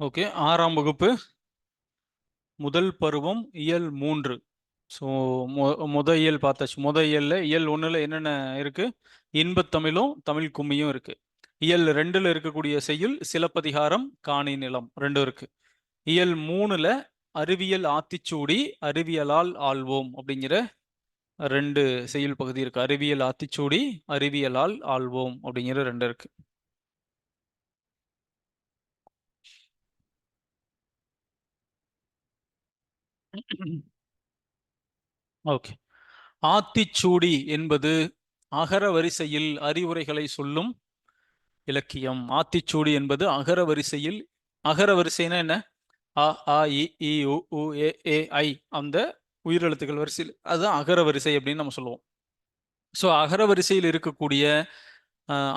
Okay ஆறாம் வகுப்பு. முதல் பருவம் இயல் மூன்று. ஸோ மொ முத இயல் பார்த்தாச்சு. முத இயல்ல இயல் ஒன்றில் என்னென்ன இருக்கு? இன்பத்தமிழும் தமிழ் கும்மியும் இருக்கு. இயல் ரெண்டுல இருக்கக்கூடிய செய்யுள் சிலப்பதிகாரம் காணி நிலம் ரெண்டும் இருக்கு. இயல் மூணுல அறிவியல் ஆத்திச்சூடி அறிவியலால் ஆள்வோம் அப்படிங்கிற ரெண்டு செய்யுள் பகுதி இருக்கு. அறிவியல் ஆத்திச்சூடி அறிவியலால் ஆள்வோம் அப்படிங்கிற ரெண்டு இருக்கு. ஓகே. ஆத்திச்சூடி என்பது அகர வரிசையில் அறிவுரைகளை சொல்லும் இலக்கியம். ஆத்திச்சூடி என்பது அகர வரிசையில் அகர வரிசைனா என்ன? அ ஆ இ இ உ உ ஏ ஏ ஐ அந்த உயிரெழுத்துக்கள் வரிசையில். அதுதான் அகர வரிசை அப்படின்னு நம்ம சொல்லுவோம். ஸோ அகர வரிசையில் இருக்கக்கூடிய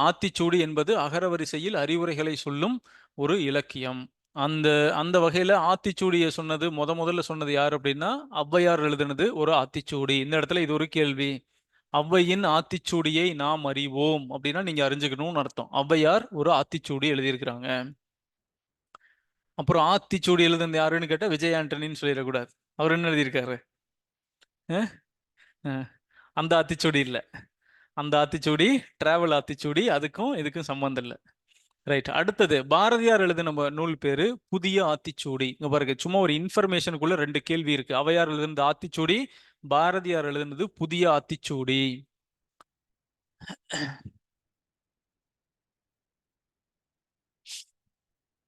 ஆத்திச்சூடி என்பது அகர வரிசையில் அறிவுரைகளை சொல்லும் ஒரு இலக்கியம். அந்த அந்த வகையில ஆத்திச்சூடியை சொன்னது முத முதல்ல சொன்னது யார் அப்படின்னா ஔவையார் எழுதுனது ஒரு ஆத்திச்சூடி. இந்த இடத்துல இது ஒரு கேள்வி. ஔவையின் ஆத்திச்சூடியை நாம் அறிவோம் அப்படின்னா நீங்க அறிஞ்சுக்கணும்னு அர்த்தம். ஔவையார் ஒரு ஆத்திச்சூடி எழுதியிருக்கிறாங்க. அப்புறம் ஆத்திச்சூடி எழுதுனது யாருன்னு கேட்டால் விஜய் ஆண்டனின்னு சொல்லிடக்கூடாது. அவர் என்ன எழுதியிருக்காரு? அந்த ஆத்திச்சூடி இல்லை. அந்த ஆத்திச்சூடி டிராவல் ஆத்திச்சூடி அதுக்கும் இதுக்கும் சம்மந்தம் இல்லை. ரைட் அடுத்தது பாரதியார் எழுதின நூல் பேரு புதிய ஆத்திச்சூடி. இங்க பாருங்க சும்மா ஒரு இன்ஃபர்மேஷனுக்குள்ள ரெண்டு கேள்வி இருக்கு. அவையார் எழுதுனது ஆத்திச்சூடி பாரதியார் எழுதுனது புதிய ஆத்திச்சூடி.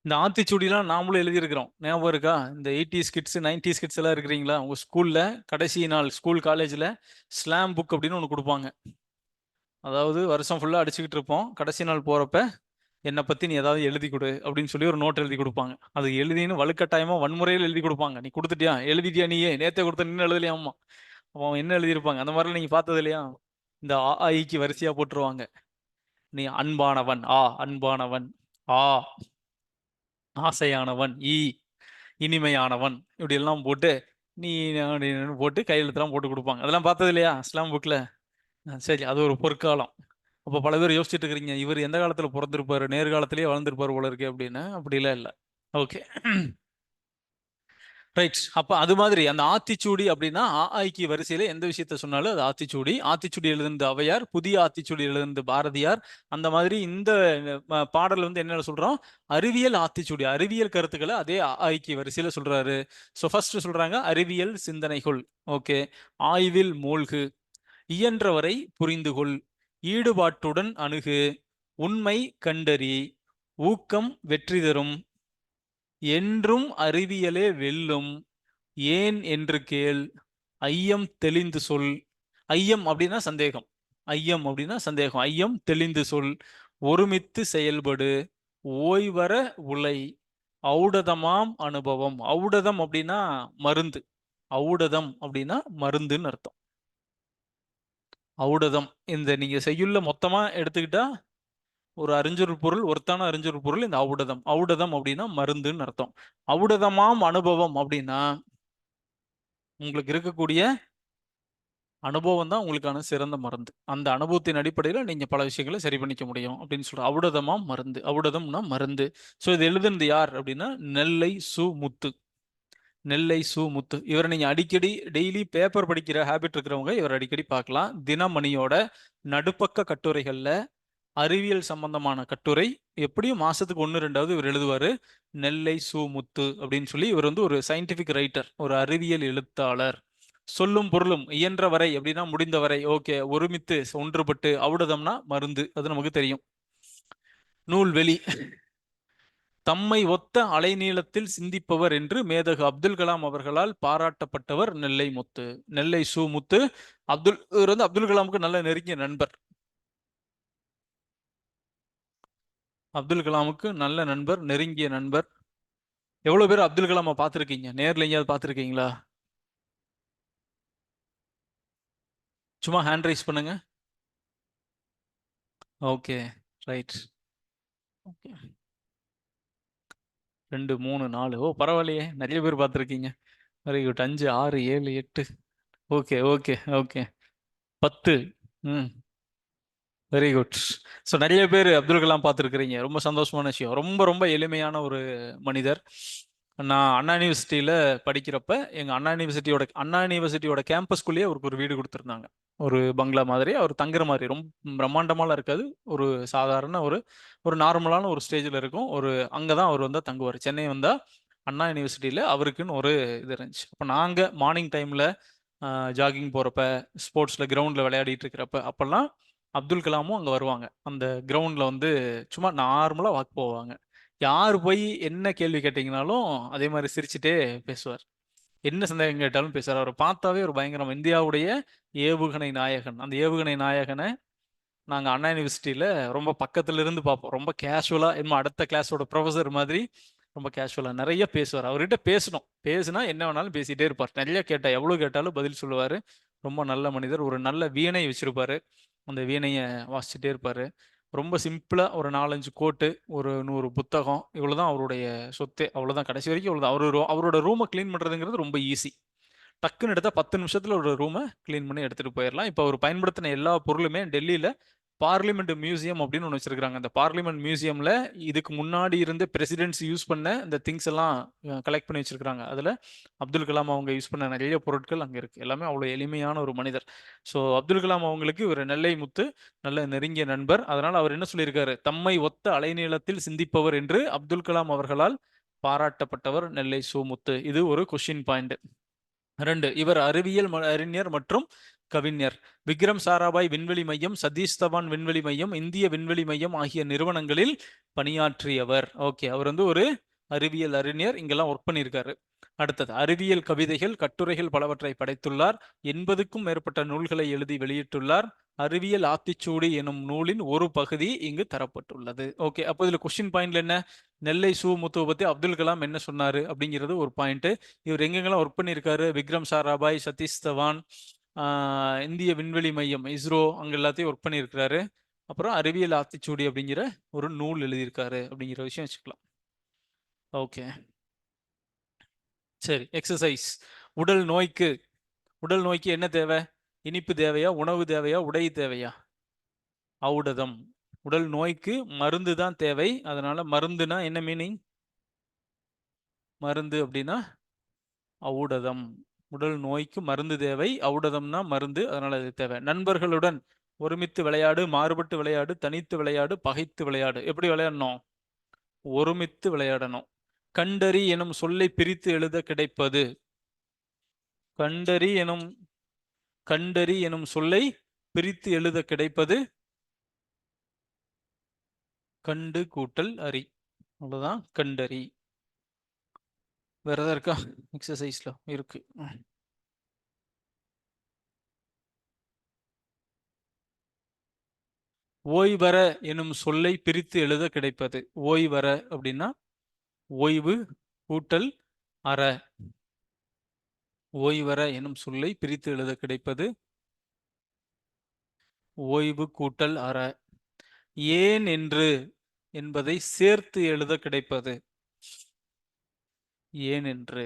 இந்த ஆத்திச்சூடிலாம் நாமளும் எழுதியிருக்கிறோம். ஞாபகம் இருக்கா? இந்த எயிட்டிஸ் கிட்ஸ் நைன்டிஸ் கிட்ஸ் எல்லாம் இருக்கிறீங்களா? உங்க ஸ்கூல்ல கடைசி நாள் ஸ்கூல் காலேஜ்ல ஸ்லாம் புக் அப்படின்னு ஒன்று கொடுப்பாங்க. அதாவது வருஷம் ஃபுல்லாக அடிச்சுக்கிட்டு இருப்போம். கடைசி நாள் போறப்ப என்னை பற்றி நீ ஏதாவது எழுதி கொடு அப்படின்னு சொல்லி ஒரு நோட் எழுதி கொடுப்பாங்க. அது எழுதின்னு வலுக்கட்டாயமாக வன்முறையில் எழுதி கொடுப்பாங்க. நீ கொடுத்துட்டியா? எழுதிட்டியா நீயே? நேற்றே கொடுத்த நின்று எழுதலையாம்மா. அவன் என்ன எழுதியிருப்பாங்க? அந்த மாதிரிலாம் நீங்கள் பார்த்தது இல்லையா? இந்த ஆ ஆயிக்கு வரிசையாக போட்டுருவாங்க. நீ அன்பானவன் ஆ அன்பானவன் ஆ ஆசையானவன் ஈ இனிமையானவன் இப்படி எல்லாம் போட்டு நீ போட்டு கையெழுத்துலாம் போட்டு கொடுப்பாங்க. அதெல்லாம் பார்த்தது இல்லையா? இஸ்லாம் புக்கில் சரி அது ஒரு பொற்காலம். அப்போ பல பேர் யோசிச்சுட்டு இருக்கிறீங்க இவர் எந்த காலத்தில் பிறந்திருப்பாரு நேர்காலத்திலேயே வளர்ந்துருப்பார் போல இருக்கு அப்படின்னு. அப்படிலாம் இல்லை. ஓகே. ரைட் அப்ப அது மாதிரி அந்த ஆத்திச்சூடி அப்படின்னா ஆஐக்கு வரிசையில எந்த விஷயத்த சொன்னாலும் அது ஆத்திச்சூடி. ஆத்திச்சூடி எழுதுந்து அவையார் புதிய ஆத்திச்சூடி எழுதுந்து பாரதியார். அந்த மாதிரி இந்த பாடல் வந்து என்ன சொல்றோம்? அறிவியல் ஆத்திச்சூடி. அறிவியல் கருத்துக்களை அதே ஆஐக்கு வரிசையில சொல்றாரு. ஸோ ஃபர்ஸ்ட் சொல்றாங்க அறிவியல் சிந்தனைகள். ஓகே. ஆய்வில் மூழ்கு. இயன்றவரை புரிந்துகொள். ஈடுபாட்டுடன் அணுகு உண்மை கண்டறி ஊக்கம் வெற்றி தரும். என்றும் அறிவியலே வெல்லும். ஏன் என்று கேள் ஐயம் தெளிந்து சொல். ஐயம் அப்படின்னா சந்தேகம். ஐயம் அப்படின்னா சந்தேகம். ஐயம் தெளிந்து சொல். ஒருமித்து செயல்படு. ஓய்வர உலை. ஔடதமாம் அனுபவம். ஔடதம் அப்படின்னா மருந்து. ஔடதம் அப்படின்னா மருந்துன்னு அர்த்தம். அவுடதம். இந்த நீங்க செய்யுள்ள மொத்தமா எடுத்துக்கிட்டா ஒரு அறிஞ்சொரு பொருள் ஒருத்தான அறிஞ்சொரு பொருள் இந்த அவுடதம். அவுடதம் அப்படின்னா மருந்துன்னு அர்த்தம். அவுடதமாம் அனுபவம் அப்படின்னா உங்களுக்கு இருக்கக்கூடிய அனுபவம் தான் உங்களுக்கான சிறந்த மருந்து. அந்த அனுபவத்தின் அடிப்படையில் நீங்கள் பல விஷயங்களை சரி பண்ணிக்க முடியும் அப்படின்னு சொல்ற அவுடதமாக மருந்து. அவுடதம்னா மருந்து. ஸோ இது எழுதுனது யார் அப்படின்னா நெல்லை சு முத்து. நெல்லை சு முத்து இவரை நீங்க அடிக்கடி டெய்லி பேப்பர் படிக்கிற ஹேபிட் இருக்கிறவங்க இவர் அடிக்கடி பார்க்கலாம். தினமணியோட நடுப்பக்க கட்டுரைகள்ல அறிவியல் சம்பந்தமான கட்டுரை. எப்படியும் மாசத்துக்கு ஒன்று ரெண்டாவது இவர் எழுதுவாரு. நெல்லை சு முத்து அப்படின்னு சொல்லி இவர் வந்து ஒரு சயின்டிபிக் ரைட்டர் ஒரு அறிவியல் எழுத்தாளர். சொல்லும் பொருளும் இயன்ற வரை அப்படின்னா முடிந்த வரை ஓகே ஒருமித்து ஒன்றுபட்டு அவுடதம்னா மருந்து. அது நமக்கு தெரியும். நூல்வெளி தம்மை ஒத்த அலைநீளத்தில் சிந்திப்பவர் என்று மேதகு அப்துல் கலாம் அவர்களால் பாராட்டப்பட்டவர் நெல்லை முத்து நெல்லை சு முத்து. அப்துல் இவர் வந்து அப்துல் கலாமுக்கு நல்ல நெருங்கிய நண்பர். அப்துல் கலாமுக்கு நல்ல நண்பர் நெருங்கிய நண்பர். எவ்வளவு பேர் அப்துல் கலாமை பார்த்துருக்கீங்க? நேர்ல எங்கேயாவது பார்த்துருக்கீங்களா? சும்மா ஹேண்ட் ரைஸ் பண்ணுங்க. Okay right. ஓகே. ரெண்டு மூணு நாலு. ஓ பரவாயில்லையே. நிறைய பேர் பார்த்துருக்கீங்க. வெரி குட் அஞ்சு ஆறு ஏழு எட்டு. ஓகே ஓகே ஓகே பத்து. ம். வெரி குட் ஸோ நிறைய பேர் அப்துல் கலாம் பார்த்துருக்குறீங்க. ரொம்ப சந்தோஷமான விஷயம். ரொம்ப ரொம்ப எளிமையான ஒரு மனிதர். நான் அண்ணா யூனிவர்சிட்டியில் படிக்கிறப்ப எங்கள் அண்ணா யூனிவர்சிட்டியோட அண்ணா யூனிவர்சிட்டியோட கேம்பஸ்குள்ளேயே அவருக்கு ஒரு வீடு கொடுத்துருந்தாங்க. ஒரு பங்களா மாதிரி அவர் தங்குற மாதிரி. ரொம்ப பிரம்மாண்டமாலாம் இருக்காது. ஒரு சாதாரண ஒரு ஒரு நார்மலான ஒரு ஸ்டேஜில் இருக்கும். ஒரு அங்கே தான் அவர் வந்தால் தங்குவார். சென்னை வந்தால் அண்ணா யூனிவர்சிட்டியில் அவருக்குன்னு ஒரு இது இருந்துச்சு. அப்போ நாங்கள் மார்னிங் டைமில் ஜாகிங் போகிறப்ப ஸ்போர்ட்ஸில் கிரவுண்டில் விளையாடிட்டு இருக்கிறப்ப அப்போல்லாம் அப்துல் கலாமும் அங்கே வருவாங்க. அந்த கிரவுண்டில் வந்து சும்மா நார்மலாக வாக் போவாங்க. யார் போய் என்ன கேள்வி கேட்டிங்கனாலும் அதே மாதிரி சிரிச்சுட்டே பேசுவார். என்ன சந்தேகம் கேட்டாலும் பேசுவார். அவரை பார்த்தாவே ஒரு பயங்கரம் இந்தியாவுடைய ஏவுகணை நாயகன். அந்த ஏவுகணை நாயகனை நாங்கள் அண்ணா யூனிவர்சிட்டியில் ரொம்ப பக்கத்துல இருந்து பார்ப்போம். ரொம்ப கேஷுவலாக இன்னும் அடுத்த கிளாஸோட ப்ரொஃபஸர் மாதிரி ரொம்ப கேஷுவலாக நிறைய பேசுவார். அவர்கிட்ட பேசணும். பேசுனா என்ன வேணாலும் பேசிகிட்டே இருப்பார். நிறைய கேட்டால் எவ்வளோ கேட்டாலும் பதில் சொல்லுவார். ரொம்ப நல்ல மனிதர். ஒரு நல்ல வீணை வச்சிருப்பாரு. அந்த வீணையை வாசிச்சுட்டே இருப்பார். ரொம்ப சிம்பிளாக ஒரு நாலஞ்சு கோட்டு ஒரு நூறு புத்தகம் இவ்வளோ தான் அவருடைய சொத்து. அவ்வளோதான் கடைசி வரைக்கும் இவ்வளோ அவர் அவரோட ரூமை க்ளீன் பண்ணுறதுங்கிறது ரொம்ப ஈஸி டக்குன்னு எடுத்தால் பத்து நிமிஷத்தில் ஒரு ரூமை க்ளீன் பண்ணி எடுத்துகிட்டு போயிடலாம். இப்போ அவர் பயன்படுத்தின எல்லா பொருளுமே டெல்லியில் பார்லிமெண்ட் மியூசியம் அப்படின்னு ஒன்று வச்சிருக்காங்க அந்த பார்லிமெண்ட் மியூசியம்ல இதுக்கு முன்னாடி இருந்த பிரசிடென்ட்ஸ் யூஸ் பண்ண இந்த திங்ஸ் எல்லாம் கலெக்ட் பண்ணி வச்சிருக்காங்க அதுல அப்துல் கலாம் அவங்க யூஸ் பண்ண நிறைய பொருட்கள் அங்க இருக்கு. எல்லாமே அவ்வளோ எளிமையான ஒரு மனிதர். ஸோ அப்துல் கலாம் அவங்களுக்கு ஒரு நெல்லை முத்து நல்ல நெருங்கிய நண்பர். அதனால அவர் என்ன சொல்லியிருக்காரு? தம்மை ஒத்த அலைநீளத்தில் சிந்திப்பவர் என்று அப்துல் கலாம் அவர்களால் பாராட்டப்பட்டவர் நெல்லை சோமுத்து. இது ஒரு கொஷின் பாயிண்ட் ரெண்டு இவர் அறிவியல் அறிஞர் மற்றும் கவிஞர். விக்ரம் சாராபாய் விண்வெளி மையம் சதீஷ் தவான் விண்வெளி மையம் இந்திய விண்வெளி மையம் ஆகிய நிறுவனங்களில் பணியாற்றியவர். ஓகே அவர் வந்து ஒரு அறிவியல் அறிஞர். இங்கெல்லாம் ஒர்க் பண்ணியிருக்காரு. அடுத்தது அறிவியல் கவிதைகள் கட்டுரைகள் பலவற்றை படைத்துள்ளார். எண்பதுக்கும் மேற்பட்ட நூல்களை எழுதி வெளியிட்டுள்ளார். அறிவியல் ஆத்திச்சூடி எனும் நூலின் ஒரு பகுதி இங்கு தரப்பட்டுள்ளது. ஓகே அப்போ இதுல கொஸ்டின் பாயிண்ட்ல என்ன? நெல்லை சு முத்துவை பத்தி அப்துல் கலாம் என்ன சொன்னாரு? அப்படிங்கிறது ஒரு பாயிண்ட் இவர் எங்கெங்கெல்லாம் ஒர்க் பண்ணியிருக்காரு? விக்ரம் சாராபாய் சதீஷ் தவான் இந்திய விண்வெளி மையம் இஸ்ரோ அங்கே எல்லாத்தையும் ஒர்க் பண்ணியிருக்கிறாரு. அப்புறம் அறிவியல் ஆத்திச்சூடி அப்படிங்கிற ஒரு நூல் எழுதியிருக்காரு அப்படிங்கிற விஷயம் வச்சுக்கலாம். ஓகே. சரி எக்ஸசைஸ் உடல் நோய்க்கு உடல் நோய்க்கு என்ன தேவை? இனிப்பு தேவையா? உணவு தேவையா? உடை தேவையா? ஔடதம். உடல் நோய்க்கு மருந்து தான் தேவை. அதனால மருந்துனா என்ன மீனிங் மருந்து அப்படின்னா ஔடதம். உடல் நோய்க்கு மருந்து தேவை ஔடதம்னா மருந்து அதனால அது தேவை. நண்பர்களுடன் ஒருமித்து விளையாடு மாறுபட்டு விளையாடு தனித்து விளையாடு பகைத்து விளையாடு. எப்படி விளையாடணும்? ஒருமித்து விளையாடணும். கண்டறி எனும் சொல்லை பிரித்து எழுத கிடைப்பது. கண்டறி எனும் கண்டறி எனும் சொல்லை பிரித்து எழுத கிடைப்பது. கண்டு கூட்டல் அரி. அவ்வளவுதான். கண்டறி. வேறு எதாவது இருக்கா? எக்ஸசைஸில் இருக்கு. ஓய்வர எனும் சொல்லை பிரித்து எழுத கிடைப்பது. ஓய்வர அப்படின்னா ஓய்வு கூட்டல் அற. ஓய்வர எனும் சொல்லை பிரித்து எழுத கிடைப்பது. ஓய்வு கூட்டல் அற. ஏன் என்று என்பதை சேர்த்து எழுத கிடைப்பது. ஏனென்று.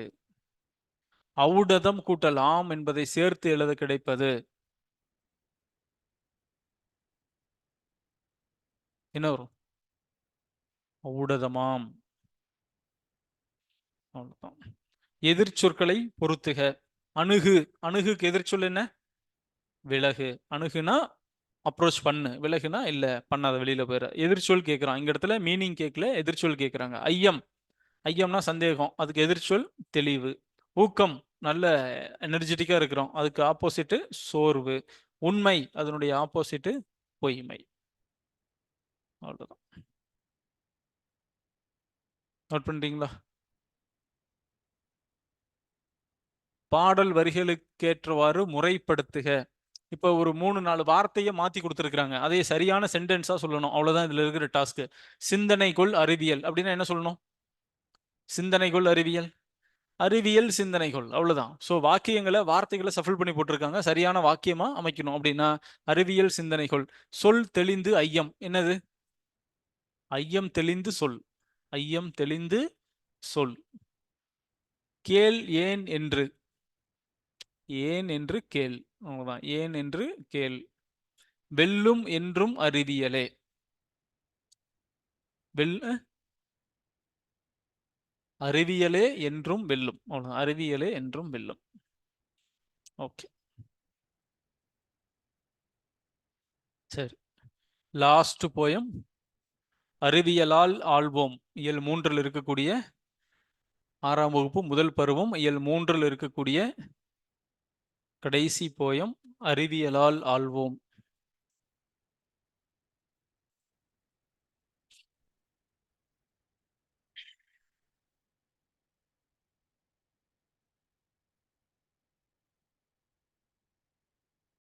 அவுடதம் கூட்டல் ஆம் என்பதை சேர்த்து எழுத கிடைப்பது. என்ன வரும்? ஊடதமாம் அவ்வளவுதான். எதிர்ச்சொற்களை பொருத்துக அணுகு. அணுகுக்கு எதிர்ச்சொல் என்ன? விலகு. அணுகுனா அப்ரோச் பண்ணு. விலகுனா இல்ல பண்ணாத வெளியில போயிடுற எதிர்ச்சொல் கேட்கிறான் இங்க இடத்துல மீனிங் கேட்கல எதிர்ச்சொல் கேட்கிறாங்க ஐயம். ஐயம்னா சந்தேகம் அதுக்கு எதிர்ச்சொல் தெளிவு. ஊக்கம் நல்ல எனர்ஜெட்டிக்காக இருக்கிறோம் அதுக்கு ஆப்போசிட்டு சோர்வு. உண்மை அதனுடைய ஆப்போசிட்டு பொய்மை. அவ்வளோதான் நோட் பண்ணுறீங்களா பாடல் வரிகளுக்கேற்றவாறு முறைப்படுத்துக. இப்போ ஒரு மூணு நாலு வார்த்தையை மாற்றி கொடுத்துருக்குறாங்க. அதே சரியான சென்டென்ஸாக சொல்லணும். அவ்வளோதான் இதில் இருக்கிற டாஸ்க்கு சிந்தனைக்குள் அறிவியல் அப்படின்னா என்ன சொல்லணும்? சிந்தனைகள் அறிவியல். அறிவியல் சிந்தனைகள் அவ்வளவுதான். ஸோ வாக்கியங்களை வார்த்தைகளை சஃபில் பண்ணி போட்டிருக்காங்க. சரியான வாக்கியமா அமைக்கணும் அப்படின்னா அறிவியல் சிந்தனைகள். சொல் தெளிந்து ஐயம். என்னது? ஐயம் தெளிந்து சொல். ஐயம் தெளிந்து சொல். கேள் ஏன் என்று. ஏன் என்று கேள். அவ்வளவுதான். ஏன் என்று கேள். வெல்லும் என்றும் அறிவியலே. வெல் அறிவியலே என்றும் வெல்லும். அறிவியலே என்றும் வெல்லும். ஓகே. சரி. லாஸ்ட் போயம் அறிவியலால் ஆள்வோம். இயல் மூன்றில் இருக்கக்கூடிய ஆறாம் வகுப்பு முதல் பருவம். இயல் மூன்றில் இருக்கக்கூடிய கடைசி போயம் அறிவியலால் ஆள்வோம்.